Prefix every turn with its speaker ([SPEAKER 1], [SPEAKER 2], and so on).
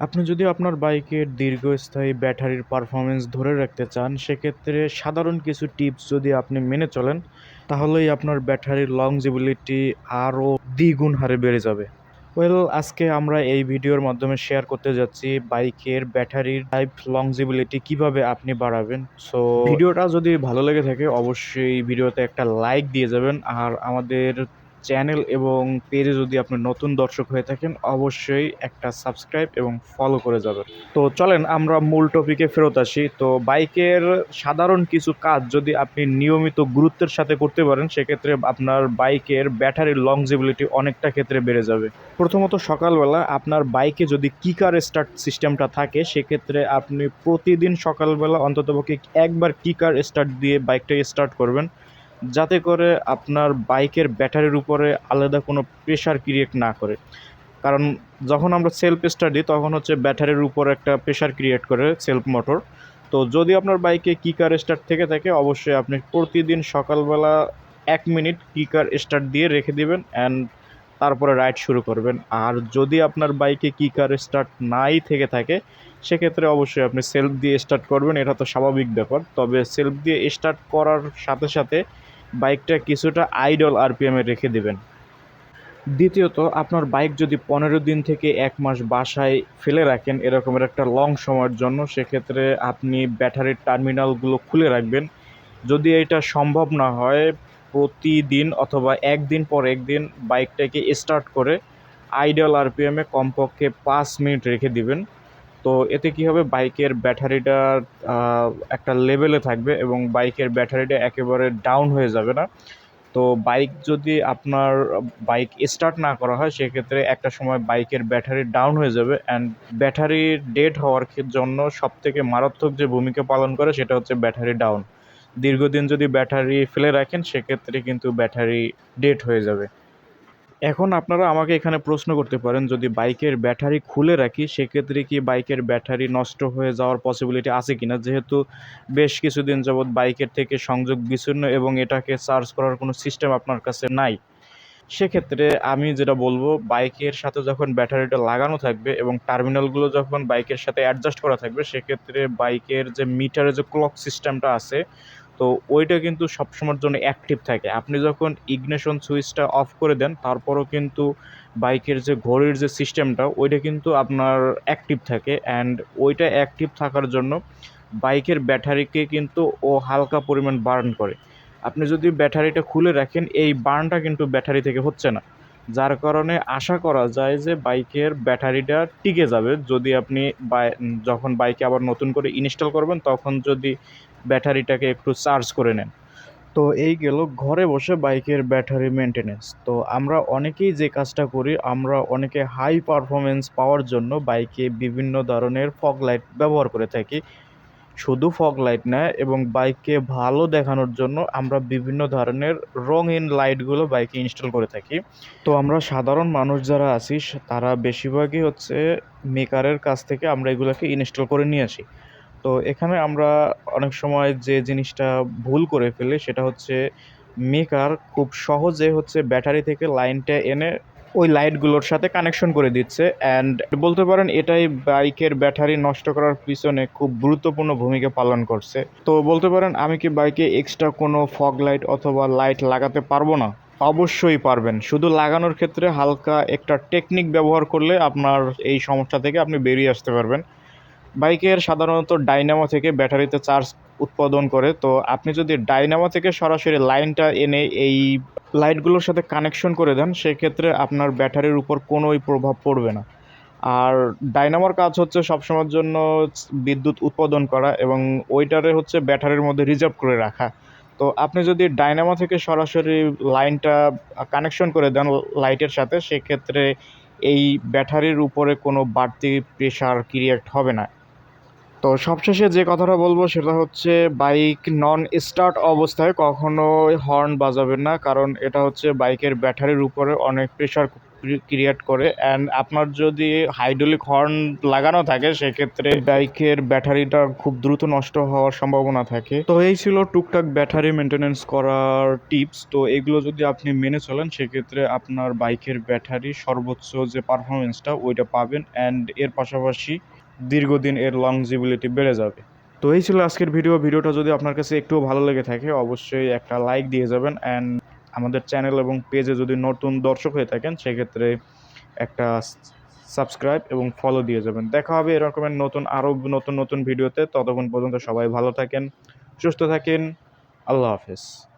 [SPEAKER 1] আপনি যদি আপনার বাইকের দীর্ঘস্থায়ী ব্যাটারির পারফরমেন্স ধরে রাখতে চান, সেক্ষেত্রে সাধারণ কিছু টিপস যদি আপনি মেনে চলেন, তাহলেই আপনার ব্যাটারির লংজিবিলিটি আরও দ্বিগুণ হারে বেড়ে যাবে। ওয়েল আজকে আমরা এই ভিডিওর মাধ্যমে শেয়ার করতে যাচ্ছি বাইকের ব্যাটারির লাইফ লংজিবিলিটি কীভাবে আপনি বাড়াবেন। সো ভিডিওটা যদি ভালো লেগে থাকে, অবশ্যই ভিডিওতে একটা লাইক দিয়ে যাবেন। আর আমাদের চ্যানেল এবং পেজে যদি আপনি নতুন দর্শক হয়ে থাকেন, অবশ্যই একটা সাবস্ক্রাইব এবং ফলো করে যাবেন। তো চলেন, আমরা মূল টপিকে ফেরত আসি। তো বাইকের সাধারণ কিছু কাজ যদি আপনি নিয়মিত গুরুত্বের সাথে করতে পারেন, সেক্ষেত্রে আপনার বাইকের ব্যাটারির লংজিবিলিটি অনেকটা ক্ষেত্রে বেড়ে যাবে। প্রথমত সকালবেলা আপনার বাইকে যদি কিকার স্টার্ট সিস্টেমটা থাকে, সেক্ষেত্রে আপনি প্রতিদিন সকালবেলা অন্ততপক্ষে একবার কিকার স্টার্ট দিয়ে বাইকটাকে স্টার্ট করবেন। যাতে করে আপনার বাইকের ব্যাটারির উপরে আলাদা কোনো প্রেশার ক্রিয়েট না করে। কারণ যখন আমরা সেলফ স্টার্ট তখন হচ্ছে ব্যাটারির উপর একটা প্রেশার ক্রিয়েট করে সেলফ মোটর তো যদি আপনার বাইকে কিকার স্টার্ট থেকে থাকে, অবশ্যই আপনি প্রতিদিন সকালবেলা এক মিনিট কিকার স্টার্ট দিয়ে রেখে দিবেন অ্যান্ড তারপরে রাইড শুরু করবেন। আর যদি আপনার বাইকে কিকার স্টার্ট নাই থেকে থাকে, সেক্ষেত্রে অবশ্যই আপনি সেলফ দিয়ে স্টার্ট করবেন, এটা তো স্বাভাবিক ব্যাপার। তবে সেলফ দিয়ে স্টার্ট করার সাথে সাথে বাইকটা কিছুটা আইডল আরপিএমে রেখে দেবেন। দ্বিতীয়ত, আপনার বাইক যদি পনেরো দিন থেকে এক মাস বাসায় ফেলে রাখেন, এরকমের একটা লং সময়ের জন্য, সেক্ষেত্রে আপনি ব্যাটারির টার্মিনালগুলো খুলে রাখবেন। যদি এটা সম্ভব না হয়, প্রতিদিন অথবা একদিন পর একদিন বাইকটাকে স্টার্ট করে আইডল আরপিএমে কমপক্ষে পাঁচ মিনিট রেখে দিবেন। তো এতে কী হবে? বাইকের ব্যাটারিটা একটা লেভেলে থাকবে এবং বাইকের ব্যাটারিটা একেবারে ডাউন হয়ে যাবে না। তো বাইক যদি আপনার, বাইক স্টার্ট না করা হয়, সেক্ষেত্রে একটা সময় বাইকের ব্যাটারি ডাউন হয়ে যাবে অ্যান্ড ব্যাটারি ডেড হওয়ার জন্য সবথেকে মারাত্মক যে ভূমিকা পালন করে, সেটা হচ্ছে ব্যাটারি ডাউন দীর্ঘদিন যদি ব্যাটারি ফেলে রাখেন, সেক্ষেত্রে কিন্তু ব্যাটারি ডেড হয়ে যাবে। এখন আপনারা আমাকে এখানে প্রশ্ন করতে পারেন, যদি বাইকের ব্যাটারি খুলে রাখি, সেক্ষেত্রে কি বাইকের ব্যাটারি নষ্ট হয়ে যাওয়ার পসিবিলিটি আছে কি না যেহেতু বেশ কিছুদিন যাবৎ বাইকের থেকে সংযোগ বিচ্ছিন্ন এবং এটাকে চার্জ করার কোনো সিস্টেম আপনার কাছে নাই। সেক্ষেত্রে আমি যেটা বলব, বাইকের সাথে যখন ব্যাটারিটা লাগানো থাকবে এবং টার্মিনালগুলো যখন বাইকের সাথে অ্যাডজাস্ট করা থাকবে, সেক্ষেত্রে বাইকের যে মিটারে যে ক্লক সিস্টেমটা আছে তো ওইটা কিন্তু সবসময়ের জন্য অ্যাক্টিভ থাকে। আপনি যখন ইগনিশন সুইচটা অফ করে দেন, তারপরও কিন্তু বাইকের যে ঘড়ির যে সিস্টেমটা ওইটা কিন্তু আপনার অ্যাক্টিভ থাকে। অ্যান্ড ওইটা অ্যাক্টিভ থাকার জন্য বাইকের ব্যাটারিকে কিন্তু ও হালকা পরিমাণ বার্ন করে। আপনি যদি ব্যাটারিটা খুলে রাখেন, এই বার্নটা কিন্তু ব্যাটারি থেকে হচ্ছে না। যার কারণে আশা করা যায় যে বাইকের ব্যাটারিটা টিকে যাবে। যদি আপনি যখন বাইকে আবার নতুন করে ইনস্টল করবেন, তখন যদি ব্যাটারিটাকে একটু চার্জ করে নেন। তো এই গেল ঘরে বসে বাইকের ব্যাটারি মেনটেনেন্স তো আমরা অনেকেই যে কাজটা করি, আমরা অনেকে হাই পারফরমেন্স পাওয়ার জন্য বাইকে বিভিন্ন ধরনের ফগ লাইট ব্যবহার করে থাকি। শুধু ফগ লাইট না, এবং বাইককে ভালো দেখানোর জন্য আমরা বিভিন্ন ধরনের রঙিন লাইটগুলো বাইকে ইনস্টল করে থাকি। তো আমরা সাধারণ মানুষ যারা আছি তারা বেশিরভাগই হচ্ছে মেকারের কাছ থেকে আমরা এগুলোকে ইনস্টল করে নিয়ে আসি। তো এখানে আমরা অনেক সময় যে জিনিসটা ভুল করে ফেলি, সেটা হচ্ছে মেকার খুব সহজে হচ্ছে ব্যাটারি থেকে লাইনটা এনে ওই লাইটগুলোর সাথে কানেকশন করে দিচ্ছে অ্যান্ড বলতে পারেন এটাই বাইকের ব্যাটারি নষ্ট করার পিছনে খুব গুরুত্বপূর্ণ ভূমিকা পালন করছে। তো বলতে পারেন আমি কি বাইকে এক্সট্রা কোনো ফগ লাইট অথবা লাইট লাগাতে পারব না? অবশ্যই পারবেন। শুধু লাগানোর ক্ষেত্রে হালকা একটা টেকনিক ব্যবহার করলে আপনার এই সমস্যা থেকে আপনি বেরিয়ে আসতে পারবেন। বাইকের সাধারণত ডাইনামো থেকে ব্যাটারিতে চার্জ উৎপাদন করে, তো আপনি যদি ডাইনামো থেকে সরাসরি লাইনটা এনে এই লাইটগুলোর সাথে কানেকশন করে দেন, সেক্ষেত্রে আপনার ব্যাটারির উপর কোনোই প্রভাব পড়বে না। আর ডাইনামোর কাজ হচ্ছে সবসময়ের জন্য বিদ্যুৎ উৎপাদন করা এবং ওইটারে হচ্ছে ব্যাটারির মধ্যে রিজার্ভ করে রাখা। তো আপনি যদি ডাইনামো থেকে সরাসরি লাইনটা কানেকশন করে দেন লাইটের সাথে, সেক্ষেত্রে এই ব্যাটারির উপরে কোনো বাড়তি প্রেশার ক্রিয়েট হবে না। তো সবশেষে যে কথাটা বলব সেটা হচ্ছে, বাইক নন স্টার্ট অবস্থায় কখনোই হর্ন বাজাবেন না, কারণ এটা হচ্ছে বাইকের ব্যাটারির উপরে অনেক প্রেশার ক্রিয়েট করে। অ্যান্ড আপনার যদি হাইড্রোলিক হর্ন লাগানো থাকে, সেক্ষেত্রে বাইকের ব্যাটারিটা খুব দ্রুত নষ্ট হওয়ার সম্ভাবনা থাকে। তো এই ছিল টুকটাক ব্যাটারি মেনটেনেন্স করার টিপস তো এগুলো যদি আপনি মেনে চলেন, সেক্ষেত্রে আপনার বাইকের ব্যাটারি সর্বোচ্চ যে পারফরমেন্সটা ওইটা পাবেন। অ্যান্ড এর পাশাপাশি দীর্ঘদিন এর লংজিবিলিটি বেড়ে যাবে। তো এই ছিল আজকের ভিডিও ভিডিওটা যদি আপনার কাছে একটু ভালো লেগে থাকে, অবশ্যই একটা লাইক দিয়ে যাবেন অ্যান্ড আমাদের চ্যানেল এবং পেজে যদি নতুন দর্শক হয়ে থাকেন, সেক্ষেত্রে একটা সাবস্ক্রাইব এবং ফলো দিয়ে যাবেন। দেখা হবে এরকমের নতুন, আরও নতুন নতুন ভিডিওতে ততক্ষণ পর্যন্ত সবাই ভালো থাকেন, সুস্থ থাকেন। আল্লাহ হাফেজ।